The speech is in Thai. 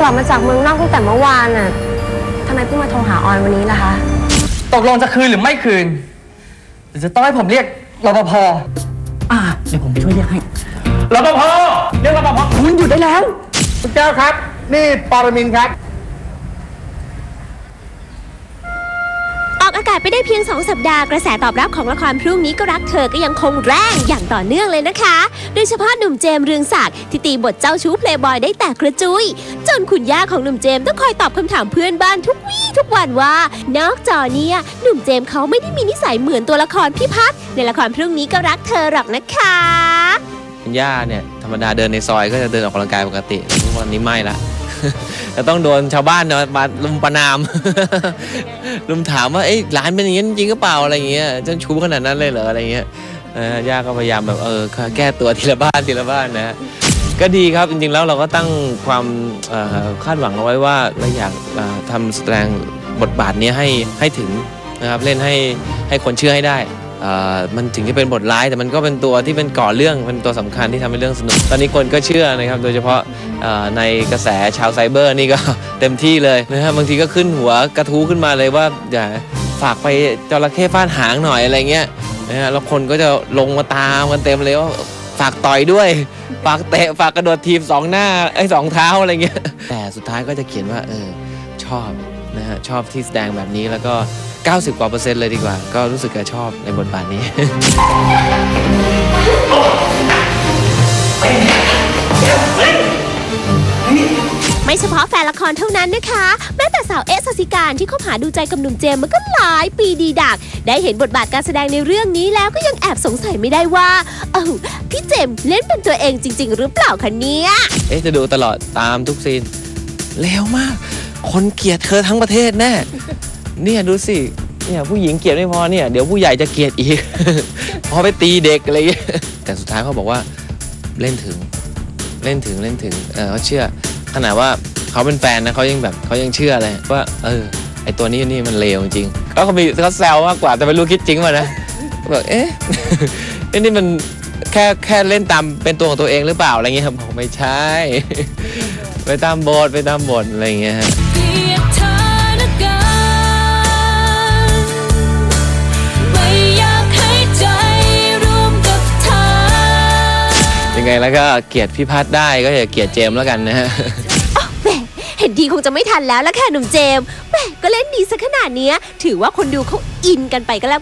กลับมาจากเมืองนอกตั้งแต่เมื่อวานน่ะทำไมเพิ่งมาโทรหาออยวันนี้ล่ะคะ ตกลงจะคืนหรือไม่คืนหรือจะต้องให้ผมเรียกรปภอ่าเดี๋ยวผมไปช่วยเรียกให้รปภเรียกรปภคุณหยุดได้แล้ว คุณแก้วครับ นี่ปรมินทร์ครับ กาศไปได้เพียง 2 สัปดาห์กระแสตอบรับของละครพรุ่งนี้ก็รักเธอก็ยังคงแรงอย่างต่อเนื่องเลยนะคะ โดยเฉพาะหนุ่มเจมเรืองศักดิ์ที่ตีบทเจ้าชู้เพลย์บอยได้แตกกระจุย จนคุณย่าของหนุ่มเจมต้องคอยตอบคำถามเพื่อนบ้านทุกวี่ทุกวันว่า นอกจอเนี่ยหนุ่มเจมเขาไม่ได้มีนิสัยเหมือนตัวละครพี่พัฒในละครพรุ่งนี้ก็รักเธอหรอกนะคะคุณย่าเนี่ยธรรมดาเดินในซอยก็จะเดินออกกำลังกายปกติทุกวันนี้ไม่ละ จะต้องโดนชาวบ้านเนี่ยมาลุมประนาม ลุมถามว่าเอ้ยร้านเป็นอย่างนี้จริงหรือเปล่าอะไรเงี้ยเจ้าชู้ขนาดนั้นเลยเหรออะไรเงี้ยย่าก็พยายามแบบเออแก้ตัวทีละบ้านทีละบ้านนะฮะก็ดีครับจริงๆแล้วเราก็ตั้งความคาดหวังเอาไว้ว่าเราอยากทำแสดงบทบาทนี้ให้ให้ถึงนะครับเล่นให้ให้คนเชื่อให้ได้ มันถึงจะเป็นบทร้ายแต่มันก็เป็นตัวที่เป็นก่อเรื่องเป็นตัวสำคัญที่ทำให้เรื่องสนุก ตอนนี้คนก็เชื่อนะครับ โดยเฉพาะในกระแสชาวไซเบอร์นี่ก็เต็มที่เลยนะฮะบางทีก็ขึ้นหัวกระทู้ขึ้นมาเลยว่าอย่าฝากไปจระเข้ฟาดหางหน่อยอะไรเงี้ยนะฮะแล้วคนก็จะลงมาตามกันเต็มเลยว่าฝากต่อยด้วย ฝากเตะฝากกระโดดทีมสองหน้าไอ้สองเท้าอะไรเงี้ยแต่สุดท้ายก็จะเขียนว่าเออชอบนะฮะชอบที่แสดงแบบนี้แล้วก็ 90 กว่าเปอร์เซ็นต์เลยดีกว่า ก็รู้สึกจะชอบในบทบาทนี้ ไม่เฉพาะแฟนละครเท่านั้นนะคะ แม้แต่สาวเอสสสิการที่คบหาดูใจกับหนุ่มเจมส์มาก็หลายปีดีดัก ได้เห็นบทบาทการแสดงในเรื่องนี้แล้วก็ยังแอบสงสัยไม่ได้ว่า เอ้าพี่เจมส์เล่นเป็นตัวเองจริง ๆ หรือเปล่าคะเนี่ย เอ๊ะจะดูตลอดตามทุกซีนเลวมาก คนเกลียดเธอทั้งประเทศแน่ เนี่ยดูสิเนี่ยผู้หญิงเกลียดไม่พอเนี่ยเดี๋ยวผู้ใหญ่จะเกลียดอีก พอไปตีเด็กอะไรอย่างเงี้ยแต่สุดท้ายเขาบอกว่าเล่นถึงเล่นถึงเล่นถึงเออเขาเชื่อ ขนาดว่าเขาเป็นแฟนนะเขายังแบบเขายังเชื่อเลยว่าเออไอตัวนี้นี่มันเลวจริงก็เขามีเขาแซวมากกว่าแต่ไม่รู้คิดจริงป่ะนะแบบเอ๊ะเอ๊ะนี่มันแค่แค่เล่นตามเป็นตัวของตัวเองหรือเปล่าอะไรเงี้ยครับบอกไม่ใช่ ไปตามบทไปตามบทอะไรเงี้ยฮะเยังไงแล้วก็เกลียดพี่พัดได้ก็อย่าเกลียดเจมส์แล้วกันนะฮะแหมเห็นดีคงจะไม่ทันแล้วละค่ะหนุ่มเจมส์แหมก็เล่นดีซะขนาดเนี้ย ถือว่าคนดูเขาอินกันไปก็แล้วกัน